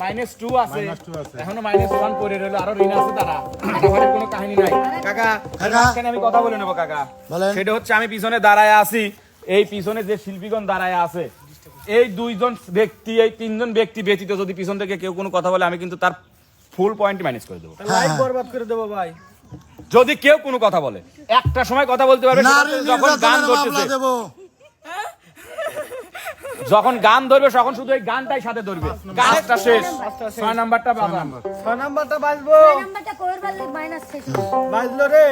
Minus two আছে। এখনও minus one রইল আরও ঋণ আছে তারা। কোনো কাহিনী নাই। কাকা। কাকা। আমি কথা বলে নেব কাকা। সেটা হচ্ছে আমি পিছনে দাঁড়ায় আছি। এই পিছনে যে শিল্পীগণ দাঁড়ায় আছে এই দুইজন ব্যক্তি এই তিনজন ব্যক্তি ব্যতীত যদি পিছন থেকে কেউ কোনো কথা বলে আমি কিন্তু তার ফুল পয়েন্ট ম্যানেজ করে দেবো। হ্যাঁ, লাইফ বরবাদ করে দেবো ভাই। যদি কেউ কোনো কথা বলে একটা সময় কথা বলতে পারবে যখন গান করতেছে। দেবো। যখন গান ধরবে তখন শুধু এই গানটাই সাথে ধরবে। গানটা শেষ। ছয় নাম্বারটা বাজান ছয় নাম্বারটা বাজবো। নাম্বারটা কোয়ের বাজলে মাইনাস শেষ। বাজলো রে।